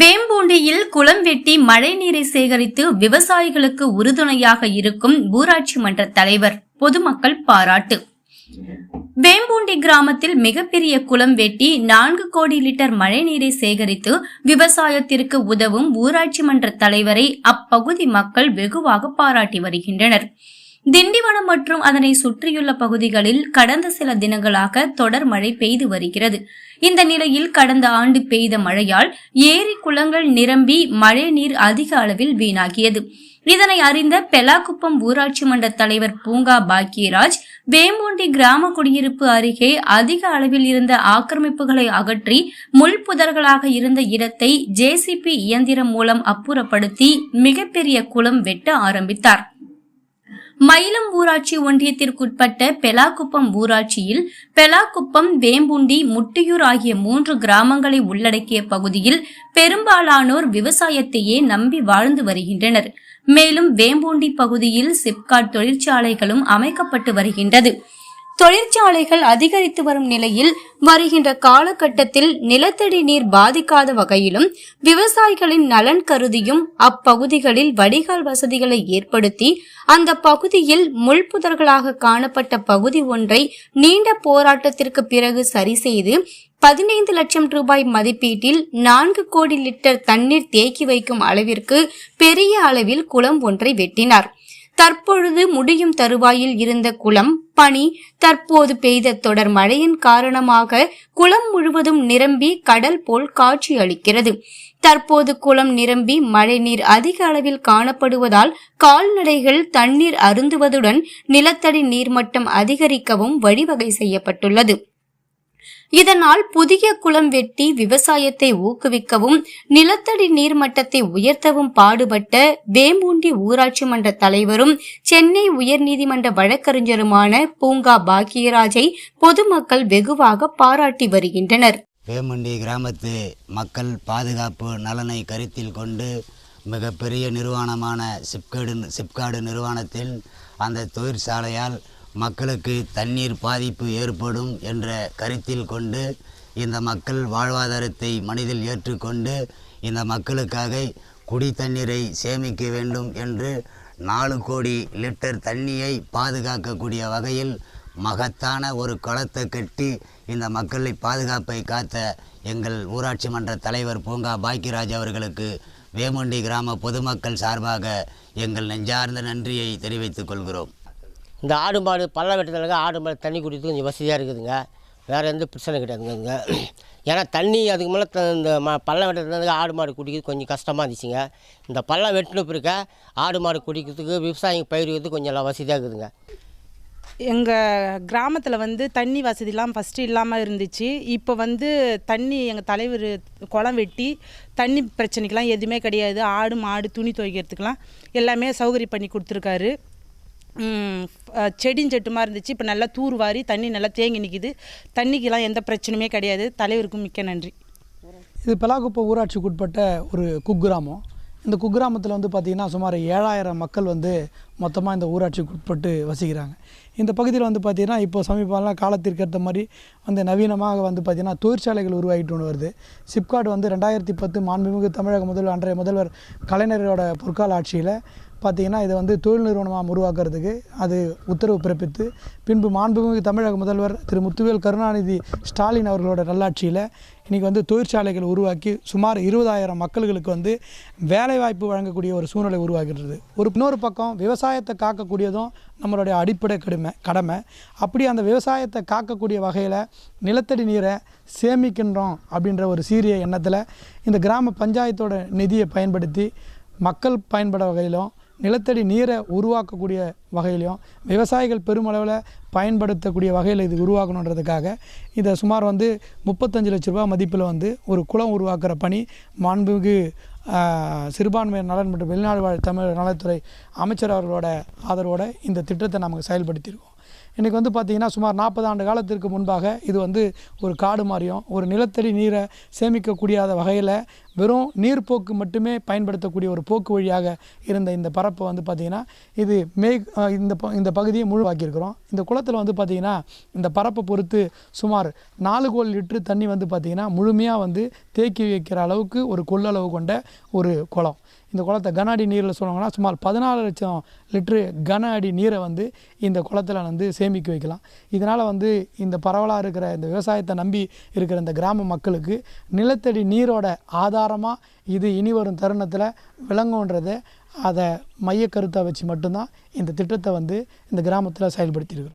வேம்பூண்டியில் குளம் வெட்டி மழைநீரை சேகரித்து விவசாயிகளுக்கு உறுதுணையாக இருக்கும் ஊராட்சி மன்ற தலைவர் பொதுமக்கள் பாராட்டு. வேம்பூண்டி கிராமத்தில் மிகப்பெரிய குளம் வெட்டி நான்கு கோடி லிட்டர் மழைநீரை சேகரித்து விவசாயத்திற்கு உதவும் ஊராட்சி மன்ற தலைவரை அப்பகுதி மக்கள் வெகுவாக பாராட்டி வருகின்றனர். திண்டிவனம் மற்றும் அதனை சுற்றியுள்ள பகுதிகளில் கடந்த சில தினங்களாக தொடர் மழை பெய்து வருகிறது. இந்த நிலையில் கடந்த ஆண்டு பெய்த மழையால் ஏரி குளங்கள் நிரம்பி மழைநீர் அதிக அளவில் வீணாகியது. இதனை அறிந்த பெலாக்குப்பம் ஊராட்சி மன்ற தலைவர் பூங்கா பாக்கியராஜ் வேம்பூண்டி கிராம குடியிருப்பு அருகே அதிக அளவில் இருந்த ஆக்கிரமிப்புகளை அகற்றி முள் புதர்களாக இருந்த இடத்தை ஜேசிபி இயந்திரம் மூலம் அப்புறப்படுத்தி மிகப்பெரிய குளம் வெட்ட ஆரம்பித்தார். மயிலம் ஊராட்சி ஒன்றியத்திற்குட்பட்ட பெலாக்குப்பம் ஊராட்சியில் பெலாக்குப்பம் வேம்புண்டி முட்டியூர் ஆகிய மூன்று கிராமங்களை உள்ளடக்கிய பகுதியில் பெரும்பாலானோர் விவசாயத்தையே நம்பி வாழ்ந்து வருகின்றனர். மேலும் வேம்பூண்டி பகுதியில் சிப்காட் தொழிற்சாலைகளும் அமைக்கப்பட்டு வருகின்றது. தொழிற்சாலைகள் அதிகரித்து வரும் நிலையில் வருகின்ற காலகட்டத்தில் நிலத்தடி நீர் பாதிக்காத வகையிலும் விவசாயிகளின் நலன் கருதியும் அப்பகுதிகளில் வடிகால் வசதிகளை ஏற்படுத்தி அந்த பகுதியில் முள்புதர்களாக காணப்பட்ட பகுதி ஒன்றை நீண்ட போராட்டத்திற்கு பிறகு சரி செய்து பதினைந்து லட்சம் ரூபாய் மதிப்பீட்டில் நான்கு கோடி லிட்டர் தண்ணீர் தேக்கி வைக்கும் அளவிற்கு பெரிய அளவில் குளம் ஒன்றை வெட்டினார். தற்பொழுது முடியும் தருவாயில் இருந்த குளம் பனி தற்போது பெய்த தொடர் மழையின் காரணமாக குளம் முழுவதும் நிரம்பி கடல் போல் காட்சி அளிக்கிறது. தற்போது குளம் நிரம்பி மழைநீர் அதிக அளவில் காணப்படுவதால் கால்நடைகள் தண்ணீர் அருந்துவதுடன் நிலத்தடி நீர்மட்டம் அதிகரிக்கவும் வழிவகை செய்யப்பட்டுள்ளது. இதனால் புதிய குளம் வெட்டி விவசாயத்தை ஊக்குவிக்கவும் நிலத்தடி நீர்மட்டத்தை உயர்த்தவும் பாடுபட்ட வேம்பூண்டி ஊராட்சி மன்ற தலைவரும் சென்னை உயர்நீதிமன்ற வழக்கறிஞருமான பூங்கா பாக்கியராஜை பொதுமக்கள் வெகுவாக பாராட்டி வருகின்றனர். வேமுண்டி கிராமத்து மக்கள் பாதுகாப்பு நலனை கருத்தில் கொண்டு மிகப்பெரிய நிறுவனமான சிப்காடு சிப்காடு நிறுவனத்தில் அந்த தொழிற்சாலையால் மக்களுக்கு தண்ணீர் பாதிப்பு ஏற்படும் என்ற கருத்தில் கொண்டு இந்த மக்கள் வாழ்வாதாரத்தை மனதில் ஏற்றுக்கொண்டு இந்த மக்களுக்காக குடி தண்ணீரை சேமிக்க வேண்டும் என்று நாலு கோடி லிட்டர் தண்ணியை பாதுகாக்கக்கூடிய வகையில் மகத்தான ஒரு குளத்தை கட்டி இந்த மக்களை பாதுகாப்பை காத்த எங்கள் ஊராட்சி மன்ற தலைவர் பூங்கா பாக்கியராஜ் அவர்களுக்கு வேமுண்டி கிராம பொதுமக்கள் சார்பாக எங்கள் நெஞ்சார்ந்த நன்றியை தெரிவித்துக் கொள்கிறோம். இந்த ஆடு மாடு பள்ளம் வெட்டத்தில் ஆடு மாடு தண்ணி குடிக்கிறதுக்கு கொஞ்சம் வசதியாக இருக்குதுங்க. வேறு எந்த பிரச்சனை கிடையாதுங்க அதுங்க ஏன்னா தண்ணி அதுக்கு மேலே த- இந்த ம பள்ளம் வெட்டத்துலேருந்து ஆடு மாடு குடிக்கிறது கொஞ்சம் கஷ்டமாக இருந்துச்சுங்க. இந்த பள்ளம் வெட்டின பிறக்க ஆடு மாடு குடிக்கிறதுக்கு விவசாயிங்க பயிரிடுறதுக்கு கொஞ்சம் எல்லாம் வசதியாக இருக்குதுங்க. எங்கள் கிராமத்தில் வந்து தண்ணி வசதிலாம் ஃபஸ்ட்டு இல்லாமல் இருந்துச்சு. இப்போ வந்து தண்ணி எங்கள் தலைவர் குளம் வெட்டி தண்ணி பிரச்சனைக்கெலாம் எதுவுமே கிடையாது. ஆடு மாடு துணி துவைக்கிறதுக்கெலாம் எல்லாமே சௌகரியம் பண்ணி கொடுத்துருக்காரு. ம், செடியும் இருந்துச்சு. இப்போ நல்லா தூர் வாரி தண்ணி நல்லா தேங்கி நிற்கிது தண்ணிக்கெலாம் எந்த பிரச்சனையுமே கிடையாது. தலைவருக்கும் மிக்க நன்றி. இது பெலாகுப்பம் ஊராட்சிக்கு உட்பட்ட ஒரு குக்கிராமம். இந்த குக்கிராமத்தில் வந்து பார்த்திங்கன்னா சுமார் ஏழாயிரம் மக்கள் வந்து மொத்தமாக இந்த ஊராட்சிக்கு உட்பட்டு வசிக்கிறாங்க. இந்த பகுதியில் வந்து பார்த்திங்கன்னா இப்போ சமீபம்லாம் காலத்திற்கேற்ற மாதிரி வந்து நவீனமாக வந்து பார்த்திங்கன்னா தொழிற்சாலைகள் உருவாகிட்டு ஒன்று வருது. சிப்காட் வந்து ரெண்டாயிரத்தி பத்து மாண்புமிகு தமிழக முதல்வர் அன்றைய முதல்வர் கலைஞரோட பொற்கால ஆட்சியில் பார்த்திங்கன்னா இதை வந்து தொழில் நிறுவனமாக உருவாக்குறதுக்கு அது உத்தரவு பிறப்பித்து பின்பு மாண்புமிகு தமிழக முதல்வர் திரு முத்துவேல் கருணாநிதி ஸ்டாலின் அவர்களோட நல்லாட்சியில் இன்றைக்கி வந்து தொழிற்சாலைகள் உருவாக்கி சுமார் இருபதாயிரம் மக்கள்களுக்கு வந்து வேலைவாய்ப்பு வழங்கக்கூடிய ஒரு சூழ்நிலை உருவாகின்றது. ஒரு இன்னொரு பக்கம் விவசாயத்தை காக்கக்கூடியதும் நம்மளுடைய அடிப்படை கடமை கடமை. அப்படி அந்த விவசாயத்தை காக்கக்கூடிய வகையில் நிலத்தடி நீரை சேமிக்கின்றோம் அப்படின்ற ஒரு சீரிய எண்ணத்தில் இந்த கிராம பஞ்சாயத்தோட நிதியை பயன்படுத்தி மக்கள் பயன்பட வகையிலும் நிலத்தடி நீரை உருவாக்கக்கூடிய வகையிலையும் விவசாயிகள் பெருமளவில் பயன்படுத்தக்கூடிய வகையில் இது உருவாக்கணுன்றதுக்காக இதை சுமார் வந்து முப்பத்தஞ்சு லட்ச ரூபாய் மதிப்பில் வந்து ஒரு குளம் உருவாக்குற பணி மாண்புமிகு சிறுபான்மையர் நலன் மற்றும் வெளிநாடு வாழ் தமிழ் நலத்துறை அமைச்சர் அவர்களோட ஆதரவோட இந்த திட்டத்தை நமக்கு செயல்படுத்தியிருக்கோம் இன்றைக்கி வந்து பார்த்திங்கன்னா சுமார் நாற்பது ஆண்டு காலத்திற்கு முன்பாக இது வந்து ஒரு காடு மாதிரியும் ஒரு நிலத்தடி நீரை சேமிக்கக்கூடியாத வகையில் வெறும் நீர்ப்போக்கு மட்டுமே பயன்படுத்தக்கூடிய ஒரு போக்கு வழியாக இருந்த இந்த பரப்பை வந்து பார்த்திங்கன்னா இது மே இந்த ப- இந்த பகுதியை முழுவாக்கியிருக்கிறோம். இந்த குளத்தில் வந்து பார்த்திங்கன்னா இந்த பரப்பை பொறுத்து சுமார் நாலு கோல் லிட்டரு தண்ணி வந்து பார்த்திங்கன்னா முழுமையாக வந்து தேக்கி வைக்கிற அளவுக்கு ஒரு கொள்ளளவு கொண்ட ஒரு குளம். இந்த குளத்தை கன அடி நீரில் சொன்னாங்கன்னா சுமார் பதினாலு லட்சம் லிட்ரு கன அடி நீரை வந்து இந்த குளத்தில் வந்து சேமிக்க வைக்கலாம். இதனால் வந்து இந்த பரவலாக இருக்கிற இந்த விவசாயத்தை நம்பி இருக்கிற இந்த கிராம மக்களுக்கு நிலத்தடி நீரோட ஆதாரமாக இது இனி வரும் தருணத்தில் விளங்குன்றதை அதை மைய கருத்தை வச்சு மட்டும்தான் இந்த திட்டத்தை வந்து இந்த கிராமத்தில் செயல்படுத்தியிருக்கிறோம்.